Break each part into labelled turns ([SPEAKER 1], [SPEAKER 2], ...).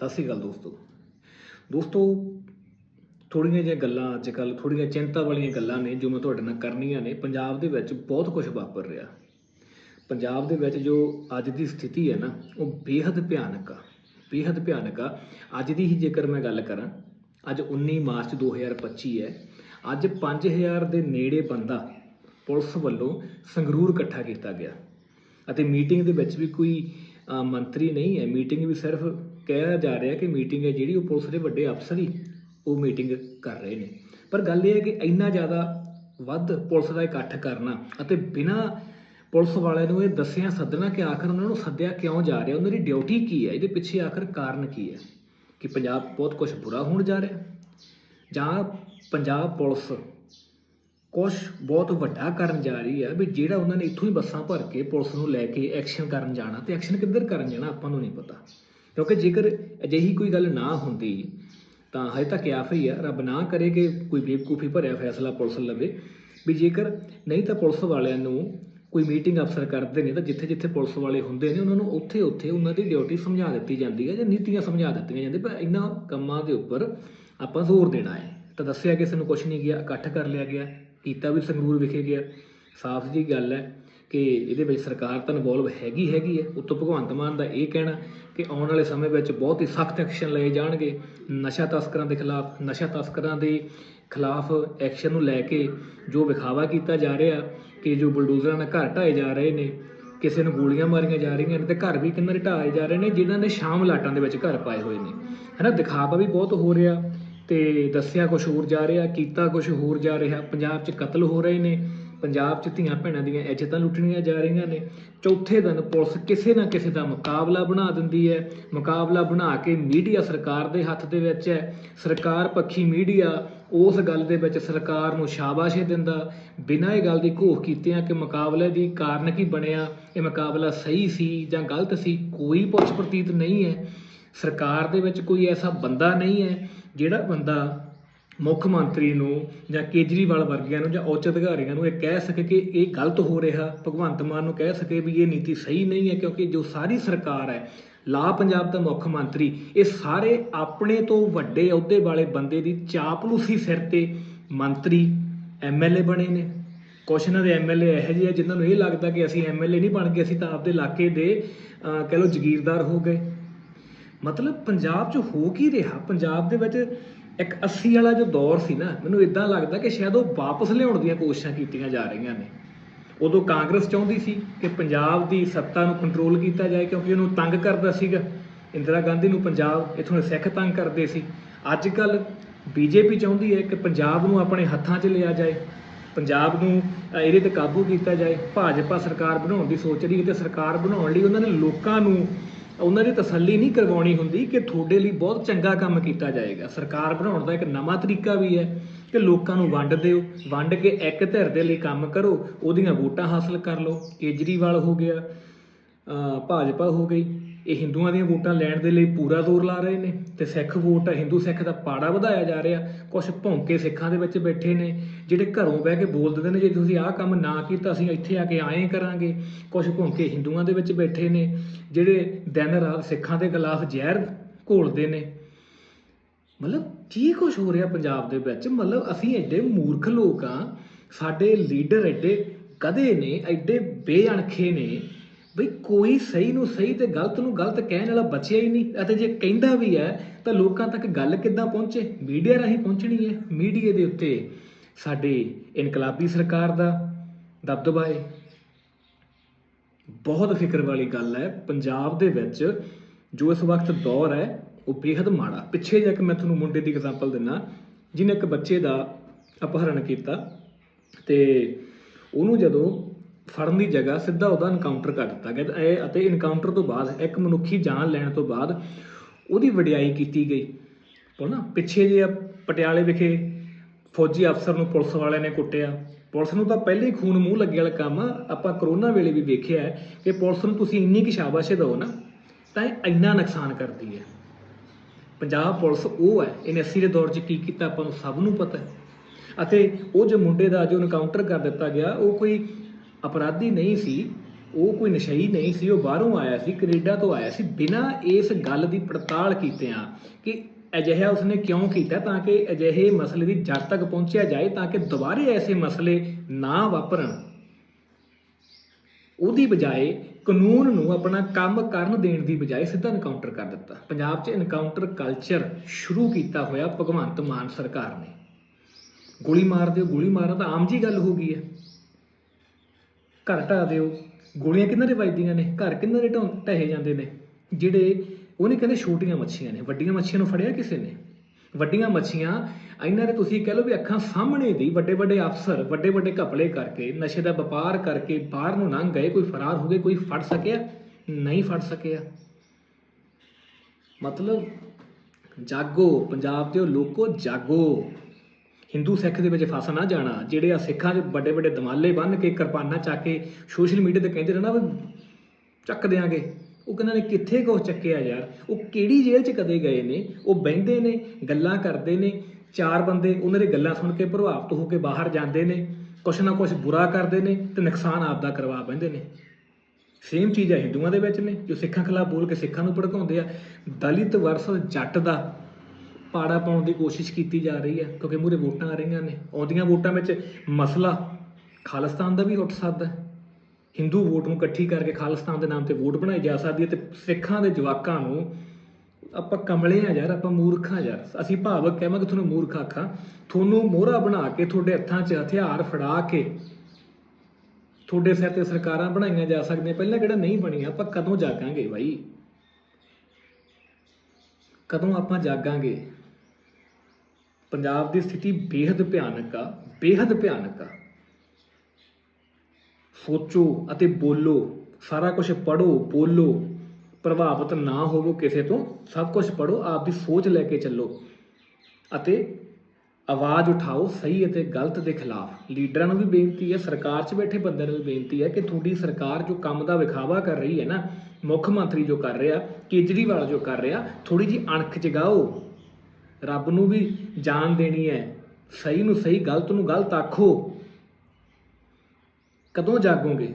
[SPEAKER 1] ਸਤਿ ਸ੍ਰੀ ਅਕਾਲ ਦੋਸਤੋ। ਦੋਸਤੋ ਥੋੜੀਆਂ ਜਿਹੀਆਂ ਗੱਲਾਂ ਅੱਜ ਕੱਲ ਥੋੜੀਆਂ ਚਿੰਤਾ ਵਾਲੀਆਂ ਗੱਲਾਂ ਨੇ ਜੋ ਮੈਂ ਤੁਹਾਡੇ ਨਾਲ ਕਰਨੀਆਂ ਨੇ। ਪੰਜਾਬ ਦੇ ਵਿੱਚ ਬਹੁਤ ਕੁਝ ਵਾਪਰ ਰਿਹਾ। ਪੰਜਾਬ ਦੇ ਵਿੱਚ ਜੋ ਅੱਜ ਦੀ ਸਥਿਤੀ ਹੈ ਨਾ, ਉਹ ਬੇहद ਭਿਆਨਕ ਆ। ਬੇहद ਭਿਆਨਕ ਆ। ਅੱਜ ਦੀ ਹੀ ਜੇਕਰ ਮੈਂ ਗੱਲ ਕਰਾਂ, ਅੱਜ 19 ਮਾਰਚ 2025 ਹੈ। ਅੱਜ 5000 ਦੇ ਨੇੜੇ ਬੰਦਾ ਪੁਲਿਸ ਵੱਲੋਂ ਸੰਗਰੂਰ ਇਕੱਠਾ ਕੀਤਾ ਗਿਆ। ਅਤੇ ਮੀਟਿੰਗ ਦੇ ਵਿੱਚ ਵੀ ਕੋਈ ਮੰਤਰੀ ਨਹੀਂ ਹੈ। ਮੀਟਿੰਗ ਵੀ ਸਿਰਫ ਕਿਹਾ ਜਾ ਰਿਹਾ ਕਿ ਮੀਟਿੰਗ ਹੈ ਜਿਹੜੀ ਉਹ ਪੁਲਿਸ ਦੇ ਵੱਡੇ ਅਫਸਰ ਹੀ ਉਹ ਮੀਟਿੰਗ ਕਰ ਰਹੇ ਨੇ। ਪਰ ਗੱਲ ਇਹ ਹੈ ਕਿ ਇੰਨਾ ਜ਼ਿਆਦਾ ਵੱਧ ਪੁਲਿਸ ਦਾ ਇਕੱਠ ਕਰਨਾ ਅਤੇ ਬਿਨਾਂ ਪੁਲਿਸ ਵਾਲਿਆਂ ਨੂੰ ਇਹ ਦੱਸਿਆ ਸੱਦਣਾ ਕਿ ਆਖਰ ਉਹਨਾਂ ਨੂੰ ਸੱਦਿਆ ਕਿਉਂ ਜਾ ਰਿਹਾ, ਉਹਨਾਂ ਦੀ ਡਿਊਟੀ ਕੀ ਹੈ, ਇਹਦੇ ਪਿੱਛੇ ਆਖਰ ਕਾਰਨ ਕੀ ਹੈ ਕਿ ਪੰਜਾਬ ਬਹੁਤ ਕੁਝ ਬੁਰਾ ਹੋਣ ਜਾ ਰਿਹਾ ਜਾਂ ਪੰਜਾਬ ਪੁਲਿਸ ਕੁਝ ਬਹੁਤ ਵੱਡਾ ਕਰਨ ਜਾ ਰਹੀ ਹੈ ਵੀ ਜਿਹੜਾ ਉਹਨਾਂ ਨੇ ਇੱਥੋਂ ਹੀ ਬੱਸਾਂ ਭਰ ਕੇ ਪੁਲਿਸ ਨੂੰ ਲੈ ਕੇ ਐਕਸ਼ਨ ਕਰਨ ਜਾਣਾ ਤੇ ਐਕਸ਼ਨ ਕਿੱਧਰ ਕਰਨ ਜਾਣਾ ਆਪਾਂ ਨੂੰ ਨਹੀਂ ਪਤਾ। ਕਿਉਂਕਿ ਜੇਕਰ ਅਜਿਹੀ ਕੋਈ ਗੱਲ ਨਾ ਹੁੰਦੀ, ਤਾਂ ਹਜੇ ਤੱਕ ਆਫ ਹੀ ਆ, ਰੱਬ ਨਾ ਕਰੇ ਕਿ ਕੋਈ ਬੇਵਕੂਫੀ ਭਰਿਆ ਫੈਸਲਾ ਪੁਲਿਸ ਲਵੇ। ਵੀ ਜੇਕਰ ਨਹੀਂ ਤਾਂ ਪੁਲਿਸ ਵਾਲਿਆਂ ਨੂੰ ਕੋਈ ਮੀਟਿੰਗ ਅਫਸਰ ਕਰਦੇ ਨੇ, ਤਾਂ ਜਿੱਥੇ ਜਿੱਥੇ ਪੁਲਿਸ ਵਾਲੇ ਹੁੰਦੇ ਨੇ, ਉਹਨਾਂ ਨੂੰ ਉੱਥੇ ਉੱਥੇ ਉਹਨਾਂ ਦੀ ਡਿਊਟੀ ਸਮਝਾ ਦਿੱਤੀ ਜਾਂਦੀ ਹੈ ਜਾਂ ਨੀਤੀਆਂ ਸਮਝਾ ਦਿੱਤੀਆਂ ਜਾਂਦੀਆਂ, ਪਰ ਇਹਨਾਂ ਕੰਮਾਂ ਦੇ ਉੱਪਰ ਆਪਾਂ ਜ਼ੋਰ ਦੇਣਾ ਹੈ। ਤਾਂ ਦੱਸਿਆ ਕਿਸੇ ਨੂੰ ਕੁਝ ਨਹੀਂ ਗਿਆ, ਇਕੱਠ ਕਰ ਲਿਆ ਗਿਆ, ਕੀਤਾ ਵੀ ਸੰਗਰੂਰ ਵਿਖੇ ਗਿਆ, ਸਾਫ਼ ਜੀ ਗੱਲ ਹੈ। ਕਿ ਇਹਦੇ ਵਿੱਚ ਸਰਕਾਰ ਤਾਂ ਇਨਵੋਲਵ ਹੈਗੀ ਹੈਗੀ ਹੈ। ਉੱਤੋਂ ਭਗਵੰਤ ਮਾਨ ਦਾ ਇਹ ਕਹਿਣਾ ਕਿ ਆਉਣ ਵਾਲੇ ਸਮੇਂ ਵਿੱਚ ਬਹੁਤ ਹੀ ਸਖਤ ਐਕਸ਼ਨ ਲਏ ਜਾਣਗੇ। ਨਸ਼ਾ ਤਸਕਰਾਂ ਦੇ ਖਿਲਾਫ, ਨਸ਼ਾ ਤਸਕਰਾਂ ਦੇ ਖਿਲਾਫ ਐਕਸ਼ਨ ਨੂੰ ਲੈ ਕੇ ਜੋ ਵਿਖਾਵਾ ਕੀਤਾ ਜਾ ਰਿਹਾ, ਕਿ ਜੋ ਬਲਡੋਜ਼ਰਾਂ ਨਾਲ ਘਰ ਢਾਏ ਜਾ ਰਹੇ ਨੇ, ਕਿਸੇ ਨੂੰ ਗੋਲੀਆਂ ਮਾਰੀਆਂ ਜਾ ਰਹੀਆਂ ਨੇ ਤੇ ਘਰ ਵੀ ਕਿੰਨੇ ਢਾਏ ਜਾ ਰਹੇ ਨੇ, ਜਿਨ੍ਹਾਂ ਨੇ ਸ਼ਾਮ ਲਾਟਾਂ ਦੇ ਵਿੱਚ ਘਰ ਪਾਏ ਹੋਏ ਨੇ। ਹਨਾ, ਦਿਖਾਵਾ ਵੀ ਬਹੁਤ ਹੋ ਰਿਹਾ ਤੇ ਦੱਸਿਆ ਕੁਝ ਹੋਰ ਜਾ ਰਿਹਾ, ਕੀਤਾ ਕੁਝ ਹੋਰ ਜਾ ਰਿਹਾ। ਪੰਜਾਬ 'ਚ ਕਤਲ ਹੋ ਰਹੇ ਨੇ। ਪੰਜਾਬ 'ਚ ਧੀਆਂ ਭੈਣਾਂ ਦੀਆਂ ਇੱਜ਼ਤਾਂ ਲੁੱਟਣੀਆਂ ਜਾ ਰਹੀਆਂ ਨੇ। ਚੌਥੇ ਦਿਨ ਪੁਲਿਸ ਕਿਸੇ ਨਾ ਕਿਸੇ ਦਾ ਮੁਕਾਬਲਾ ਬਣਾ ਦਿੰਦੀ ਹੈ। ਮੁਕਾਬਲਾ ਬਣਾ ਕੇ ਮੀਡੀਆ ਸਰਕਾਰ ਦੇ ਹੱਥ ਦੇ ਵਿੱਚ ਹੈ। ਸਰਕਾਰ ਪੱਖੀ ਮੀਡੀਆ ਉਸ ਗੱਲ ਦੇ ਵਿੱਚ ਸਰਕਾਰ ਨੂੰ ਸ਼ਾਬਾਸ਼ੇ ਦਿੰਦਾ। ਬਿਨਾਂ ਇਹ ਗੱਲ ਦੀ ਘੋਖ ਕੀਤਿਆਂ ਕਿ ਮੁਕਾਬਲੇ ਦੀ ਕਾਰਨ ਕੀ ਬਣਿਆ, ਇਹ ਮੁਕਾਬਲਾ ਸਹੀ ਸੀ ਜਾਂ ਗਲਤ ਸੀ, ਕੋਈ ਪੁੱਛ ਪ੍ਰਤੀਤ ਨਹੀਂ ਹੈ। ਸਰਕਾਰ ਦੇ ਵਿੱਚ ਕੋਈ ਐਸਾ ਬੰਦਾ ਨਹੀਂ ਹੈ ਜਿਹੜਾ ਬੰਦਾ ਮੁੱਖ ਮੰਤਰੀ ਨੂੰ ਜਾਂ ਕੇਜਰੀਵਾਲ ਵਰਗਿਆਂ ਨੂੰ ਜਾਂ ਉੱਚ ਅਧਿਕਾਰੀਆਂ ਨੂੰ ਇਹ ਕਹਿ ਸਕੇ ਕਿ ਇਹ ਗਲਤ ਹੋ ਰਿਹਾ। ਭਗਵੰਤ ਮਾਨ ਨੂੰ ਕਹਿ ਸਕੇ ਵੀ ਇਹ ਨੀਤੀ ਸਹੀ ਨਹੀਂ ਹੈ ਕਿਉਂਕਿ ਜੋ ਸਾਰੀ ਸਰਕਾਰ ਹੈ ਲਾ ਪੰਜਾਬ ਦਾ ਮੁੱਖ ਮੰਤਰੀ ਇਹ ਸਾਰੇ ਆਪਣੇ ਤੋਂ ਵੱਡੇ ਅਹੁਦੇ ਵਾਲੇ ਬੰਦੇ ਦੀ ਚਾਪਲੂਸੀ ਸਿਰ ਤੇ ਮੰਤਰੀ ਐਮਐਲਏ ਬਣੇ ਨੇ। ਕੁਛ ਇਹਨਾਂ ਦੇ ਐਮਐਲਏ ਇਹੋ ਜਿਹੇ ਆ ਜਿਨ੍ਹਾਂ ਨੂੰ ਇਹ ਲੱਗਦਾ ਕਿ ਅਸੀਂ ਐਮਐਲਏ ਨਹੀਂ ਬਣ ਗਏ ਅਸੀਂ ਤਾਂ ਆਪਦੇ ਇਲਾਕੇ ਦੇ ਅਹ, ਕਹਿ ਲਓ ਜ਼ਗੀਰਦਾਰ ਹੋ ਗਏ। ਮਤਲਬ ਪੰਜਾਬ 'ਚ ਹੋ ਕੀ ਰਿਹਾ? ਪੰਜਾਬ ਦੇ ਵਿੱਚ ਇੱਕ 80 ਵਾਲਾ ਜੋ ਦੌਰ ਸੀ ਨਾ, ਮੈਨੂੰ ਇਦਾਂ ਲੱਗਦਾ ਕਿ ਸ਼ਾਇਦ ਉਹ ਵਾਪਸ ਲਿਆਉਣ ਦੀਆਂ ਕੋਸ਼ਿਸ਼ਾਂ ਕੀਤੀਆਂ ਜਾ ਰਹੀਆਂ ਨੇ। ਉਦੋਂ ਕਾਂਗਰਸ ਚਾਹੁੰਦੀ ਸੀ ਕਿ ਪੰਜਾਬ ਦੀ ਸੱਤਾ ਨੂੰ ਕੰਟਰੋਲ ਕੀਤਾ ਜਾਏ ਕਿਉਂਕਿ ਉਹਨੂੰ ਤੰਗ ਕਰਦਾ ਸੀਗਾ। ਇੰਦਰਾ ਗਾਂਧੀ ਨੂੰ ਪੰਜਾਬ, ਇਥੋਂ ਦੇ ਸਿੱਖ ਤੰਗ ਕਰਦੇ ਸੀ। ਅੱਜ ਕੱਲ ਬੀਜੇਪੀ ਚਾਹੁੰਦੀ ਹੈ ਕਿ ਪੰਜਾਬ ਨੂੰ ਆਪਣੇ ਹੱਥਾਂ 'ਚ ਲਿਆ ਜਾਏ। ਪੰਜਾਬ ਨੂੰ ਇਹਦੇ ਤੇ ਕਾਬੂ ਕੀਤਾ ਜਾਏ। ਭਾਜਪਾ ਸਰਕਾਰ ਬਣਾਉਣ ਦੀ ਸੋਚ ਰਹੀ ਹੈ ਤੇ ਸਰਕਾਰ ਬਣਾਉਣ ਲਈ ਉਹਨਾਂ ਨੇ ਲੋਕਾਂ ਨੂੰ ਉਹਨਾਂ ਦੀ ਤਸੱਲੀ ਨਹੀਂ ਕਰਵਾਉਣੀ ਹੁੰਦੀ ਕਿ ਤੁਹਾਡੇ ਲਈ ਬਹੁਤ ਚੰਗਾ ਕੰਮ ਕੀਤਾ ਜਾਏਗਾ। ਸਰਕਾਰ ਬਣਾਉਣ ਦਾ ਇੱਕ ਨਵਾਂ ਤਰੀਕਾ ਵੀ ਹੈ ਕਿ ਲੋਕਾਂ ਨੂੰ ਵੰਡ ਦਿਓ, ਵੰਡ ਕੇ ਇੱਕ ਧਿਰ ਦੇ ਲਈ ਕੰਮ ਕਰੋ, ਉਹਦੀਆਂ ਵੋਟਾਂ ਹਾਸਲ ਕਰ ਲਓ। ਕੇਜਰੀਵਾਲ ਹੋ ਗਿਆ ਭਾਜਪਾ ਹੋ ਗਈ। ਇਹ ਹਿੰਦੂਆਂ ਦੀਆਂ ਵੋਟਾਂ ਲੈਣ ਦੇ ਲਈ ਪੂਰਾ ਜ਼ੋਰ ਲਾ ਰਹੇ ਨੇ ਤੇ ਸਿੱਖ ਵੋਟ, ਹਿੰਦੂ ਸਿੱਖ ਦਾ ਪਾੜਾ ਵਧਾਇਆ ਜਾ ਰਿਹਾ। ਕੁਝ ਭੌਂਕੇ ਸਿੱਖਾਂ ਦੇ ਵਿੱਚ ਬੈਠੇ ਨੇ, ਜਿਹੜੇ ਘਰੋਂ ਬਹਿ ਕੇ ਬੋਲ ਦਿੰਦੇ ਨੇ, ਜੇ ਤੁਸੀਂ ਆਹ ਕੰਮ ਨਾ ਕੀਤਾ, ਅਸੀਂ ਇੱਥੇ ਆ ਕੇ ਆਏ ਕਰਾਂਗੇ। ਕੁਝ ਭੌਂਕੇ ਹਿੰਦੂਆਂ ਦੇ ਵਿੱਚ ਬੈਠੇ ਨੇ, ਜਿਹੜੇ ਦਿਨ ਰਾਤ ਸਿੱਖਾਂ ਦੇ ਖਿਲਾਫ ਜ਼ਹਿਰ ਘੋਲਦੇ ਨੇ। ਮਤਲਬ ਕੀ ਕੁਝ ਹੋ ਰਿਹਾ ਪੰਜਾਬ ਦੇ ਵਿੱਚ? ਮਤਲਬ ਅਸੀਂ ਐਡੇ ਮੂਰਖ ਲੋਕ ਆ, ਸਾਡੇ ਲੀਡਰ ਐਡੇ ਕਦੇ ਨੇ, ਐਡੇ ਬੇਅਣਖੇ ਨੇ ਬਈ ਕੋਈ ਸਹੀ ਨੂੰ ਸਹੀ ਤੇ ਗਲਤ ਨੂੰ ਗਲਤ ਕਹਿਣ ਵਾਲਾ ਬਚਿਆ ਹੀ ਨਹੀਂ। ਅਤੇ ਜੇ ਕਹਿੰਦਾ ਵੀ ਹੈ, ਤਾਂ ਲੋਕਾਂ ਤੱਕ ਗੱਲ ਕਿੱਦਾਂ ਪਹੁੰਚੇ? ਮੀਡੀਆ ਰਾਹੀਂ ਪਹੁੰਚਣੀ ਹੈ। ਮੀਡੀਆ ਦੇ ਉੱਤੇ ਸਾਡੇ ਇਨਕਲਾਬੀ ਸਰਕਾਰ ਦਾ ਦਬਦਬਾ ਹੈ। ਬਹੁਤ ਫਿਕਰ ਵਾਲੀ ਗੱਲ ਹੈ। ਪੰਜਾਬ ਦੇ ਵਿੱਚ ਜੋ ਇਸ ਵਕਤ ਦੌਰ ਹੈ, ਉਹ ਬੇहद ਮਾੜਾ। ਪਿੱਛੇ ਜਾ ਕੇ ਮੈਂ ਤੁਹਾਨੂੰ ਮੁੰਡੇ ਦੀ ਐਗਜ਼ਾਮਪਲ ਦਿੰਨਾ। ਜਿਹਨੇ ਇੱਕ ਬੱਚੇ ਦਾ ਅਪਹਰਣ ਕੀਤਾ ਤੇ ਉਹਨੂੰ ਜਦੋਂ ਫੜਨ ਦੀ ਜਗ੍ਹਾ ਸਿੱਧਾ ਉਹਦਾ ਇਨਕਾਊਂਟਰ ਕਰ ਦਿੱਤਾ। ਗਿਆ ਇਹ ਅਤੇ ਇਨਕਾਊਂਟਰ ਤੋਂ ਬਾਅਦ, ਇੱਕ ਮਨੁੱਖੀ ਜਾਨ ਲੈਣ ਤੋਂ ਬਾਅਦ ਉਹਦੀ ਵਡਿਆਈ ਕੀਤੀ ਗਈ। ਪਰ ਨਾ ਪਿੱਛੇ ਜੇ ਪਟਿਆਲੇ ਵਿਖੇ ਫੌਜੀ ਅਫਸਰ ਨੂੰ ਪੁਲਿਸ ਵਾਲਿਆਂ ਨੇ ਕੁੱਟਿਆ। ਪੁਲਿਸ ਨੂੰ ਤਾਂ ਪਹਿਲੇ ਹੀ ਖੂਨ ਮੂੰਹ ਲੱਗੇ ਵਾਲਾ ਕੰਮ ਆਪਾਂ ਕਰੋਨਾ ਵੇਲੇ ਵੀ ਵੇਖਿਆ ਹੈ ਕਿ ਪੁਲਿਸ ਨੂੰ ਤੁਸੀਂ ਇੰਨੀ ਕਿ ਸ਼ਾਬਾਸ਼ੇ ਦਿਓ ਨਾ, ਤਾਂ ਇਹ ਇੰਨਾ ਨੁਕਸਾਨ ਕਰਦੀ ਹੈ। ਪੰਜਾਬ ਪੁਲਿਸ ਉਹ ਹੈ, ਇਹਨੇ 80 ਦੇ ਦੌਰ 'ਚ ਕੀ ਕੀਤਾ ਆਪਾਂ ਨੂੰ ਸਭ ਨੂੰ ਪਤਾ ਹੈ। ਅਤੇ ਉਹ ਜੋ ਮੁੰਡੇ ਦਾ ਜੋ ਇਨਕਾਊਂਟਰ ਕਰ ਦਿੱਤਾ ਗਿਆ, ਉਹ ਕੋਈ ਅਪਰਾਧੀ ਨਹੀਂ ਸੀ, ਉਹ ਕੋਈ ਨਸ਼ਈ ਨਹੀਂ ਸੀ, ਉਹ ਬਾਹਰੋਂ ਆਇਆ ਸੀ, ਕੈਨੇਡਾ ਤੋਂ ਆਇਆ ਸੀ। ਬਿਨਾਂ ਇਸ ਗੱਲ ਦੀ ਪੜਤਾਲ ਕੀਤਿਆਂ ਕਿ ਅਜਿਹਾ ਉਸਨੇ ਕਿਉਂ ਕੀਤਾ ਤਾਂ ਕਿ ਅਜਿਹੇ ਮਸਲੇ ਦੀ ਜੜ ਤੱਕ ਪਹੁੰਚਿਆ ਜਾਏ, ਤਾਂ ਕਿ ਦੁਬਾਰੇ ਐਸੇ ਮਸਲੇ ਨਾ ਵਾਪਰਨ। ਉਹਦੀ ਬਜਾਏ ਕਾਨੂੰਨ ਨੂੰ ਆਪਣਾ ਕੰਮ ਕਰਨ ਦੇਣ ਦੀ ਬਜਾਏ ਸਿੱਧਾ ਇਨਕਾਊਂਟਰ ਕਰ ਦਿੱਤਾ। ਪੰਜਾਬ 'ਚ ਇਨਕਾਊਂਟਰ ਕਲਚਰ ਸ਼ੁਰੂ ਕੀਤਾ ਹੋਇਆ ਭਗਵੰਤ ਮਾਨ ਸਰਕਾਰ ਨੇ। ਗੋਲੀ ਮਾਰ ਦਿਓ, ਗੋਲੀ ਮਾਰਨਾ ਤਾਂ ਆਮ ਜੀ ਗੱਲ ਹੋ ਗਈ ਹੈ। ਘਰ ਢਾਹ ਦਿਓ। ਗੋਲੀਆਂ ਕਿੰਨਾਂ ਦੇ ਵੱਜਦੀਆਂ ਨੇ? ਘਰ ਕਿੰਨਾਂ ਦੇ ਢਾਹ ਢਹਿ ਜਾਂਦੇ ਨੇ? ਜਿਹੜੇ ਉਹਨੇ ਕਹਿੰਦੇ ਛੋਟੀਆਂ ਮੱਛੀਆਂ ਨੇ। ਵੱਡੀਆਂ ਮੱਛੀਆਂ ਨੂੰ ਫੜਿਆ ਕਿਸੇ ਨੇ? ਵੱਡੀਆਂ ਮੱਛੀਆਂ ਇਹਨਾਂ ਦੇ ਤੁਸੀਂ ਕਹਿ ਲਓ ਵੀ ਅੱਖਾਂ ਸਾਹਮਣੇ ਦੀ ਵੱਡੇ ਵੱਡੇ ਅਫਸਰ ਵੱਡੇ ਵੱਡੇ ਘਪਲੇ ਕਰਕੇ, ਨਸ਼ੇ ਦਾ ਵਪਾਰ ਕਰਕੇ ਬਾਹਰ ਨੂੰ ਲੰਘ ਗਏ, ਕੋਈ ਫਰਾਰ ਹੋ ਗਏ, ਕੋਈ ਫੜ ਸਕਿਆ? ਨਹੀਂ ਫੜ ਸਕਿਆ। ਮਤਲਬ ਜਾਗੋ, ਪੰਜਾਬ ਦੇ ਲੋਕੋ ਜਾਗੋ। ਹਿੰਦੂ ਸਿੱਖ ਦੇ ਵਿੱਚ ਫਸ ਨਾ ਜਾਣਾ, ਜਿਹੜੇ ਆ ਸਿੱਖਾਂ 'ਚ ਵੱਡੇ ਵੱਡੇ ਦਮਾਲੇ ਬੰਨ ਕੇ ਕਿਰਪਾਨਾਂ ਚੱਕ ਕੇ ਸੋਸ਼ਲ ਮੀਡੀਆ ਤੇ ਕਹਿੰਦੇ ਰਹਿਣਾ ਵੀ ਚੱਕ ਦਿਆਂਗੇ। ਉਹ ਕਹਿੰਦੇ ਨੇ ਕਿੱਥੇ ਕੁਛ ਚੱਕਿਆ ਯਾਰ? ਉਹ ਕਿਹੜੀ ਜੇਲ੍ਹ 'ਚ ਕਦੇ ਗਏ ਨੇ? ਉਹ ਬਹਿੰਦੇ ਨੇ, ਗੱਲਾਂ ਕਰਦੇ ਨੇ, ਚਾਰ ਬੰਦੇ ਉਹਨਾਂ ਦੀ ਗੱਲਾਂ ਸੁਣ ਕੇ ਪ੍ਰਭਾਵਿਤ ਹੋ ਕੇ ਬਾਹਰ ਜਾਂਦੇ ਨੇ, ਕੁਛ ਨਾ ਕੁਛ ਬੁਰਾ ਕਰਦੇ ਨੇ ਤੇ ਨੁਕਸਾਨ ਆਪਦਾ ਕਰਵਾ ਬੈਂਦੇ ਨੇ। ਸੇਮ ਚੀਜ਼ ਹੈ ਹਿੰਦੂਆਂ ਦੇ ਵਿੱਚ ਨੇ, ਜੋ ਸਿੱਖਾਂ ਖਿਲਾਫ ਬੋਲ ਕੇ ਸਿੱਖਾਂ ਨੂੰ ਭੜਕਾਉਂਦੇ ਆ। ਦਲਿਤ ਵਰਸਸ ਜੱਟ ਦਾ ਪਾੜਾ ਪਾਉਣ ਦੀ ਕੋਸ਼ਿਸ਼ ਕੀਤੀ ਜਾ ਰਹੀ ਹੈ, ਕਿਉਂਕਿ ਮੂਰੇ ਵੋਟਾਂ ਆ ਰਹੀਆਂ ਨੇ। ਆਉਂਦੀਆਂ ਵੋਟਾਂ ਵਿੱਚ ਮਸਲਾ ਖਾਲਿਸਤਾਨ ਦਾ ਵੀ ਉੱਠ ਸਕਦਾ ਹੈ। ਹਿੰਦੂ ਵੋਟ ਨੂੰ ਇਕੱਠੀ ਕਰਕੇ ਖਾਲਿਸਤਾਨ ਦੇ ਨਾਮ ਤੇ ਵੋਟ ਬਣਾਈ ਜਾ ਸਕਦੀ ਹੈ ਤੇ ਸਿੱਖਾਂ ਦੇ ਜਵਾਕਾਂ ਨੂੰ ਆਪਾਂ ਕਮਲੇ ਆ ਯਾਰ, ਆਪਾਂ ਮੂਰਖ ਆ ਯਾਰ। ਅਸੀਂ ਭਾਵਕ ਕਹਾਂਗੇ ਤੁਹਾਨੂੰ ਮੂਰਖ ਆਖਾਂ। ਤੁਹਾਨੂੰ ਮੋਹਰਾ ਬਣਾ ਕੇ, ਤੁਹਾਡੇ ਹੱਥਾਂ 'ਚ ਹਥਿਆਰ ਫੜਾ ਕੇ ਤੁਹਾਡੇ ਸਿਰ ਤੇ ਸਰਕਾਰਾਂ ਬਣਾਈਆਂ ਜਾ ਸਕਦੀਆਂ। ਪਹਿਲਾਂ ਕਿਹੜਾ ਨਹੀਂ ਬਣੀਆਂ? ਆਪਾਂ ਕਦੋਂ ਜਾਗਾਂਗੇ ਬਾਈ? ਕਦੋਂ ਆਪਾਂ ਜਾਗਾਂਗੇ? ਪੰਜਾਬ ਦੀ ਸਥਿਤੀ ਬੇहद ਭਿਆਨਕ ਆ ਬੇहद ਭਿਆਨਕ ਆ। ਸੋਚੋ ਅਤੇ ਬੋਲੋ, ਸਾਰਾ ਕੁਝ ਪੜੋ ਬੋਲੋ, ਪ੍ਰਭਾਵਿਤ ਨਾ ਹੋਵੋ ਕਿਸੇ ਤੋਂ, ਸਭ ਕੁਝ ਪੜੋ ਆਪ ਦੀ ਸੋਚ ਲੈ ਕੇ ਚੱਲੋ ਅਤੇ ਆਵਾਜ਼ ਉਠਾਓ ਸਹੀ ਅਤੇ ਗਲਤ ਦੇ ਖਿਲਾਫ। ਲੀਡਰਾਂ ਨੂੰ ਵੀ ਬੇਨਤੀ ਹੈ, ਸਰਕਾਰ 'ਚ ਬੈਠੇ ਬੰਦਿਆਂ ਨੂੰ ਵੀ ਬੇਨਤੀ ਹੈ ਕਿ ਤੁਹਾਡੀ ਸਰਕਾਰ ਜੋ ਕੰਮ ਦਾ ਵਿਖਾਵਾ ਕਰ ਰਹੀ ਹੈ ਨਾ, ਮੁੱਖ ਮੰਤਰੀ ਜੋ ਕਰ ਰਿਹਾ, ਕੇਜਰੀਵਾਲ ਜੋ ਕਰ ਰਿਹਾ ਥੋੜੀ ਜੀ ਅਣਖ ਜਗਾਓ। ਰੱਬ ਨੂੰ ਵੀ ਜਾਨ ਦੇਣੀ ਹੈ। ਸਹੀ ਨੂੰ ਸਹੀ, ਗਲਤ ਨੂੰ ਗਲਤ ਆਖੋ। ਕਦੋਂ ਜਾਗੋਗੇ?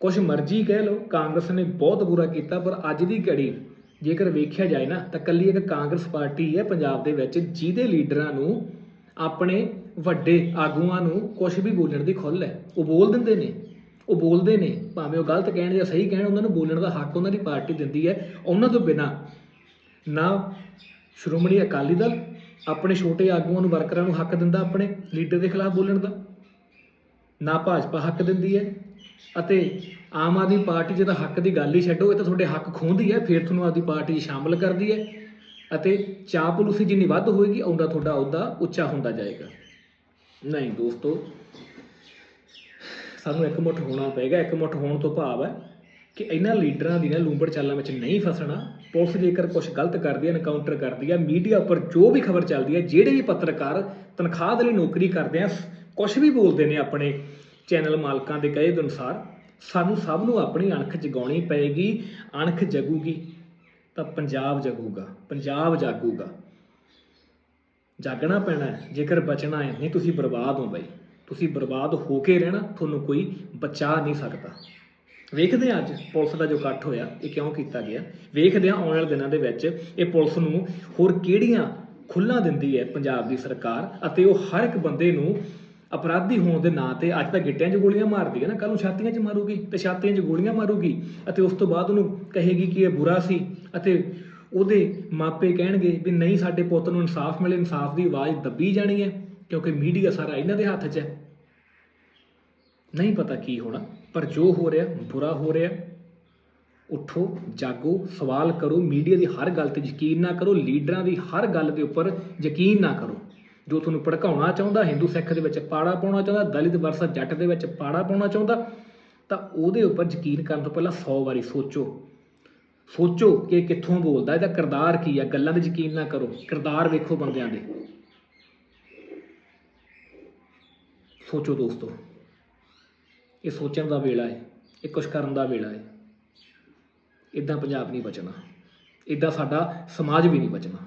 [SPEAKER 1] ਕੁਛ ਮਰਜ਼ੀ ਕਹਿ ਲਓ, ਕਾਂਗਰਸ ਨੇ ਬਹੁਤ ਬੁਰਾ ਕੀਤਾ, ਪਰ ਅੱਜ ਦੀ ਘੜੀ ਜੇਕਰ ਵੇਖਿਆ ਜਾਏ ਨਾ, ਤਾਂ ਕੱਲੀ ਇੱਕ ਕਾਂਗਰਸ ਪਾਰਟੀ ਹੈ ਪੰਜਾਬ ਦੇ ਵਿੱਚ, ਜਿਹਦੇ ਲੀਡਰਾਂ ਨੂੰ ਆਪਣੇ ਵੱਡੇ ਆਗੂਆਂ ਨੂੰ ਕੁਝ ਵੀ ਬੋਲਣ ਦੀ ਖੁੱਲ ਹੈ। ਉਹ ਬੋਲ ਦਿੰਦੇ ਨੇ, ਉਹ ਬੋਲਦੇ ਨੇ, ਭਾਵੇਂ ਉਹ ਗਲਤ ਕਹਿਣ ਜਾਂ ਸਹੀ ਕਹਿਣ, ਉਹਨਾਂ ਨੂੰ ਬੋਲਣ ਦਾ ਹੱਕ ਉਹਨਾਂ ਦੀ ਪਾਰਟੀ ਦਿੰਦੀ ਹੈ। ਉਹਨਾਂ ਤੋਂ ਬਿਨਾ ਨਾ ਸ਼੍ਰੋਮਣੀ ਅਕਾਲੀ ਦਲ ਆਪਣੇ ਛੋਟੇ ਆਗੂਆਂ ਨੂੰ ਵਰਕਰਾਂ ਨੂੰ ਹੱਕ ਦਿੰਦਾ ਆਪਣੇ ਲੀਡਰ ਦੇ ਖਿਲਾਫ ਬੋਲਣ ਦਾ, ਨਾ ਭਾਜਪਾ ਹੱਕ ਦਿੰਦੀ ਹੈ ਅਤੇ ਆਮ ਆਦਮੀ ਪਾਰਟੀ ਜਿਹਦਾ ਹੱਕ ਦੀ ਗੱਲ ਹੀ ਛੱਡੋ, ਇਹ ਤਾਂ ਤੁਹਾਡੇ ਹੱਕ ਖੋਹਦੀ ਹੈ, ਫਿਰ ਤੁਹਾਨੂੰ ਆਪਦੀ ਪਾਰਟੀ 'ਚ ਸ਼ਾਮਲ ਕਰਦੀ ਹੈ ਅਤੇ ਚਾਪਲੂਸੀ ਜਿੰਨੀ ਵੱਧ ਹੋਏਗੀ, ਆਉਂਦਾ ਤੁਹਾਡਾ ਅਹੁਦਾ ਉੱਚਾ ਹੁੰਦਾ ਜਾਏਗਾ। ਨਹੀਂ ਦੋਸਤੋ, ਸਾਨੂੰ ਇੱਕ ਮੁੱਠ ਹੋਣਾ ਪਏਗਾ ਇੱਕ ਮੁੱਠ ਹੋਣ ਤੋਂ ਭਾਵ ਹੈ ਕਿ ਇਹਨਾਂ ਲੀਡਰਾਂ ਦੀ ਨਾ ਲੂੰਬੜ ਚਾਲਾਂ ਵਿੱਚ ਨਹੀਂ ਫਸਣਾ ਪੁਲਿਸ ਜੇਕਰ ਕੁਝ ਗਲਤ ਕਰਦੀ ਹੈ ਐਨਕਾਊਂਟਰ ਕਰਦੀ ਹੈ ਮੀਡੀਆ ਉੱਪਰ ਜੋ ਵੀ ਖਬਰ ਚੱਲਦੀ ਹੈ, ਜਿਹੜੇ ਵੀ ਪੱਤਰਕਾਰ ਤਨਖਾਹ ਦੇ ਲਈ ਨੌਕਰੀ ਕਰਦੇ ਆ ਕੁਝ ਵੀ ਬੋਲਦੇ ਨੇ ਆਪਣੇ ਚੈਨਲ ਮਾਲਕਾਂ ਦੇ ਕਹੇ ਦੇ ਅਨੁਸਾਰ, ਸਾਨੂੰ ਸਭ ਨੂੰ ਆਪਣੀ ਅਣਖ ਜਗਾਉਣੀ ਪਏਗੀ, ਅਣਖ ਜਗੂਗੀ, ਤਾਂ ਪੰਜਾਬ ਜਗੂਗਾ, ਪੰਜਾਬ ਜਾਗੂਗਾ। ਜਾਗਣਾ ਪੈਣਾ ਹੈ, ਜੇਕਰ ਬਚਣਾ ਹੈ, ਨਹੀਂ, ਤੁਸੀਂ ਬਰਬਾਦ ਹੋ ਬਈ। ਤੁਸੀਂ ਬਰਬਾਦ ਹੋ ਕੇ ਰਹਿਣਾ, ਤੁਹਾਨੂੰ ਕੋਈ ਬਚਾ ਨਹੀਂ ਸਕਦਾ। ਵੇਖਦੇ ਹਾਂ ਅੱਜ ਪੁਲਿਸ ਦਾ ਜੋ ਇਕੱਠ ਹੋਇਆ, ਇਹ ਕਿਉਂ ਕੀਤਾ ਗਿਆ? ਵੇਖਦੇ ਹਾਂ ਆਉਣ ਵਾਲੇ ਦਿਨਾਂ ਦੇ ਵਿੱਚ ਇਹ ਪੁਲਿਸ ਨੂੰ ਹੋਰ ਕਿਹੜੀਆਂ ਖੁੱਲਾਂ ਦਿੰਦੀ ਹੈ ਪੰਜਾਬ ਦੀ ਸਰਕਾਰ ਅਤੇ ਉਹ ਹਰ ਇੱਕ ਬੰਦੇ ਨੂੰ ਅਪਰਾਧੀ ਹੋਣ ਦੇ ਨਾਂ ਤੇ ਅੱਜ ਤਾਂ ਗਿੱਟਿਆਂ 'ਚ ਗੋਲੀਆਂ ਮਾਰਦੀ ਹੈ ਨਾ ਕੱਲ ਨੂੰ ਛਾਤੀਆਂ 'ਚ ਮਾਰੂਗੀ ਤੇ ਛਾਤੀਆਂ 'ਚ ਗੋਲੀਆਂ ਮਾਰੂਗੀ ਅਤੇ ਉਸ ਤੋਂ ਬਾਅਦ ਉਹਨੂੰ ਕਹੇਗੀ ਕਿ ਇਹ ਬੁਰਾ ਸੀ ਅਤੇ ਉਹਦੇ ਮਾਪੇ ਕਹਿਣਗੇ ਵੀ ਨਹੀਂ, ਸਾਡੇ ਪੁੱਤ ਨੂੰ ਇਨਸਾਫ ਮਿਲੇ, ਇਨਸਾਫ ਦੀ ਆਵਾਜ਼ ਦੱਬੀ ਜਾਣੀ ਹੈ ਕਿਉਂਕਿ ਮੀਡੀਆ ਸਾਰਾ ਇਹਨਾਂ ਦੇ ਹੱਥ 'ਚ ਹੈ। ਨਹੀਂ ਪਤਾ ਕੀ ਹੋਣਾ। ਪਰ ਜੋ ਹੋ ਰਿਹਾ, ਬੁਰਾ ਹੋ ਰਿਹਾ, ਉਠੋ, ਜਾਗੋ, ਸਵਾਲ ਕਰੋ, ਮੀਡੀਆ ਦੀ ਹਰ ਗੱਲ ਤੇ ਯਕੀਨ ਨਾ ਕਰੋ, ਲੀਡਰਾਂ ਦੀ ਹਰ ਗੱਲ ਦੇ ਉੱਪਰ ਯਕੀਨ ਨਾ ਕਰੋ। ਜੋ ਤੁਹਾਨੂੰ ਭੜਕਾਉਣਾ ਚਾਹੁੰਦਾ, ਹਿੰਦੂ ਸਿੱਖ ਦੇ ਵਿੱਚ ਪਾੜਾ ਪਾਉਣਾ ਚਾਹੁੰਦਾ, ਦਲਿਤ ਵਰਸਾ ਜੱਟ ਦੇ ਵਿੱਚ ਪਾੜਾ ਪਾਉਣਾ ਚਾਹੁੰਦਾ, ਤਾਂ ਉਹਦੇ ਉੱਪਰ ਯਕੀਨ ਕਰਨ ਤੋਂ ਪਹਿਲਾਂ 100 ਵਾਰੀ ਸੋਚੋ। ਸੋਚੋ ਕਿ ਕਿੱਥੋਂ ਬੋਲਦਾ ਇਹਦਾ ਕਿਰਦਾਰ ਕੀ ਹੈ। ਗੱਲਾਂ ਤੇ ਯਕੀਨ ਨਾ ਕਰੋ। ਕਿਰਦਾਰ ਵੇਖੋ ਬੰਦਿਆਂ ਦੇ। ਸੋਚੋ ਦੋਸਤੋ। ਇਹ ਸੋਚਣ ਦਾ ਵੇਲਾ ਹੈ, ਇਹ ਕੁਝ ਕਰਨ ਦਾ ਵੇਲਾ ਹੈ। ਇਦਾਂ ਪੰਜਾਬ ਨਹੀਂ ਬਚਣਾ। ਇਦਾਂ ਸਾਡਾ ਸਮਾਜ ਵੀ ਨਹੀਂ ਬਚਣਾ।